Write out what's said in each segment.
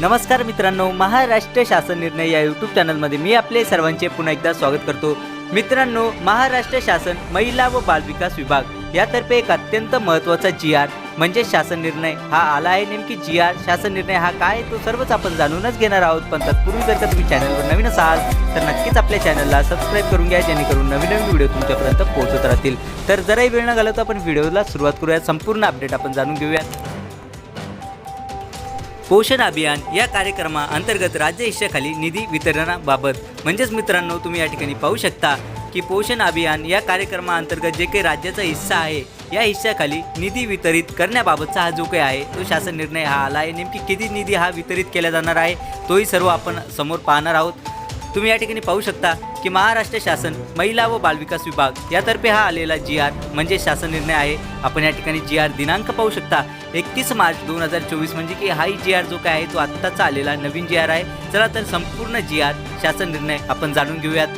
नमस्कार मित्रांनो महाराष्ट्र शासन निर्णय या यूट्यूब चॅनलमध्ये मी आपले सर्वांचे पुन्हा एकदा स्वागत करतो. मित्रांनो महाराष्ट्र शासन महिला व बालविकास विभाग यातर्फे एक अत्यंत महत्त्वाचा जी आर म्हणजे शासन निर्णय. हा आला आहे नेमकी जी आर शासन निर्णय हा काय आहे तो सर्वच आपण जाणूनच घेणार आहोत. पण तत्पूर्वी जर का तुम्ही चॅनलवर नवीन असाल तर नक्कीच आपल्या चॅनलला सबस्क्राईब करून घ्या जेणेकरून नवीन नवीन व्हिडिओ तुमच्यापर्यंत पोहोचत राहतील. तर जराही वेळ न घालवता आपण व्हिडिओला सुरुवात करूया. संपूर्ण अपडेट आपण जाणून घेऊयात. पोषण अभियान या कार्यक्रमाअंतर्गत राज्य हिश्श्याखाली निधी वितरणाबाबत. म्हणजेच मित्रांनो तुम्ही या ठिकाणी पाहू शकता की पोषण अभियान या कार्यक्रमाअंतर्गत जे काही राज्याचा हिस्सा आहे या हिस्साखाली निधी वितरित करण्याबाबतचा हा जो काही आहे तो शासन निर्णय हा आला आहे. नेमकी किती निधी हा वितरित केला जाणार आहे तोही सर्व आपण समोर पाहणार आहोत. तुम्ही या ठिकाणी पाहू शकता की महाराष्ट्र शासन महिला व बालविकास विभाग यातर्फे हा आलेला जी आर म्हणजे शासन निर्णय आहे. आपण या ठिकाणी जी आर दिनांक पाहू शकता. एकतीस मार्च दोन हजार चोवीस म्हणजे की हाही जी आर जो काय आहे तो आत्ताचा आलेला नवीन जी आर आहे. चला तर संपूर्ण जी आर शासन निर्णय आपण जाणून घेऊयात.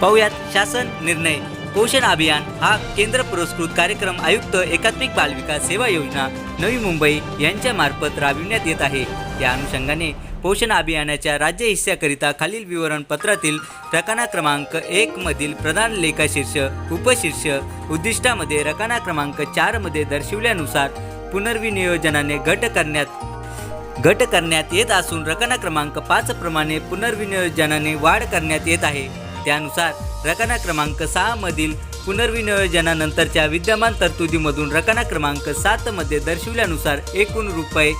पाहूयात शासन निर्णय. पोषण अभियान हा केंद्र पुरस्कृत कार्यक्रम आयुक्त एकात्मिक बालविकास सेवा योजना नवी मुंबई यांच्या मार्फत राबविण्यात येत आहे. या अनुषंगाने पोषण अभियानाच्या राज्य हिस्स्याकरिता खालील विवरणपत्रातील रकाना क्रमांक एकमधील प्रधान लेखाशीर्ष उपशीर्ष उद्दिष्टामध्ये रकाना क्रमांक चारमध्ये दर्शविल्यानुसार पुनर्विनियोजनाने गट करण्यात गट करण्यात येत असून रकाना क्रमांक पाच प्रमाणे पुनर्विनियोजनाने वाढ करण्यात येत आहे. त्यानुसार रकाना क्रमांक सहामधील पुनर्विनियोजनानंतरच्या विद्यमान तरतुदीमधून रकाना क्रमांक सातमध्ये दर्शवल्यानुसार दर्शविल्यानुसार एकूण रुपये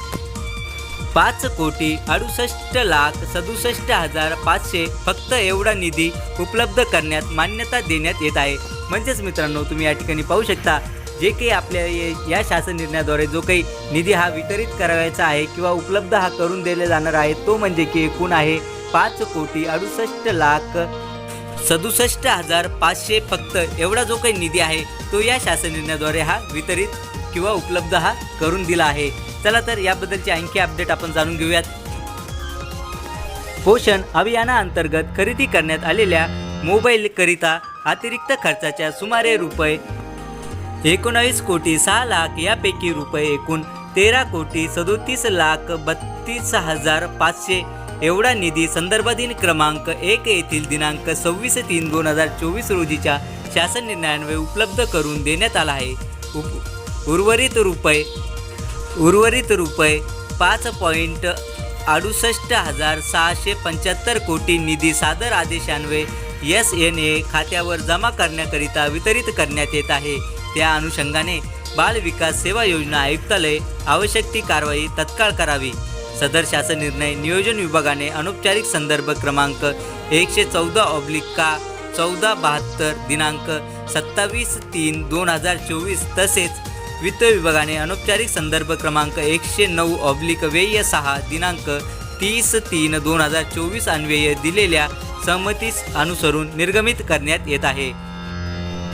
पाच कोटी अडुसष्ट लाख सदुसष्ट हजार पाचशे फक्त एवढा निधी उपलब्ध करण्यात मान्यता देण्यात येत आहे. म्हणजेच मित्रांनो तुम्ही या ठिकाणी पाहू शकता जे काही आपल्या या शासन निर्णयाद्वारे जो काही निधी हा वितरित करावायचा आहे किंवा उपलब्ध हा करून दिले जाणार आहे तो म्हणजे की एकूण आहे पाच कोटी अडुसष्ट लाख सदुसष्ट हजार पाचशे फक्त एवढा जो काही निधी आहे तो या शासन निर्णयाद्वारे हा वितरित किंवा उपलब्ध हा करून दिला आहे. चला तर याबद्दलची आणखी अपडेट आपण जाणून घेऊयात. पोषण अभियानाअंतर्गत खरेदी करण्यात आलेल्या मोबाईलकरिता अतिरिक्त खर्चाच्या सुमारे रुपये एकोणावीस कोटी सहा लाख यापैकी रुपये एकूण तेरा कोटी सदोतीस लाख बत्तीस हजार पाचशे. एवढा निधी संदर्भाधीन क्रमांक एक येथील दिनांक सव्वीस तीन दोन हजार चोवीस रोजीच्या शासन निर्णयान्वये उपलब्ध करून देण्यात आला आहे. उप उर्वरित रुपये उर्वरित रुपये पाच पॉईंट अडुसष्ट हजार सहाशे पंच्याहत्तर कोटी निधी सादर आदेशान्वये एस एन ए खात्यावर जमा करण्याकरिता वितरित करण्यात येत आहे. त्या अनुषंगाने बाल विकास सेवा योजना आयुक्तालय आवश्यक ती कारवाई तत्काळ करावी. सदर शासन निर्णय नियोजन विभागाने अनौपचारिक संदर्भ क्रमांक एकशे चौदा ऑब्लिका चौदा बहात्तर दिनांक सत्तावीस तीन दोन हजार चोवीस तसेच वित्त विभागाने अनौपचारिक संदर्भ क्रमांक एकशे नऊ ऑब्लिक व्यय सहा दिनांक तीस तीन दोन हजार चोवीस अन्वये दिलेल्या संमतीस अनुसरून निर्गमित करण्यात येत आहे.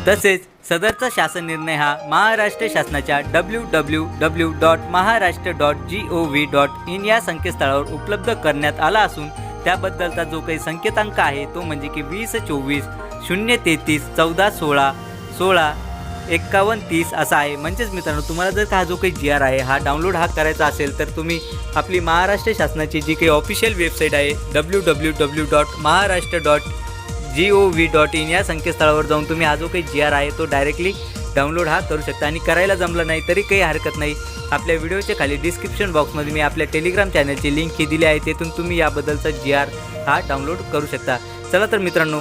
तसेच सदरचा शासन निर्णय हा महाराष्ट्र शासनाच्या W W W dot Maharashtra dot G O V dot in या संकेतस्थळावर उपलब्ध करण्यात आला असून त्याबद्दलचा जो काही संकेतांक आहे तो म्हणजे की वीस चोवीस शून्य तेहतीस चौदा सोळा सोळा एक्कावन्न तीस असा आहे. म्हणजेच मित्रांनो तुम्हाला जर का हा जो काही जी आर आहे हा डाउनलोड हा करायचा असेल तर तुम्ही आपली महाराष्ट्र शासनाची जी काही ऑफिशियल वेबसाईट आहे W W W dot Maharashtra dot G O V dot in या संकेतस्थळावर जाऊन तुम्ही हा जो काही जी आर आहे तो डायरेक्टली डाउनलोड हा करू शकता. आणि करायला जमलं नाही तरी काही हरकत नाही. आपल्या व्हिडिओच्या खाली डिस्क्रिप्शन बॉक्समध्ये मी आपल्या टेलिग्राम चॅनलची लिंक ही दिली आहे तेथून तुम्ही याबद्दलचा जी आर हा डाउनलोड करू शकता. चला तर मित्रांनो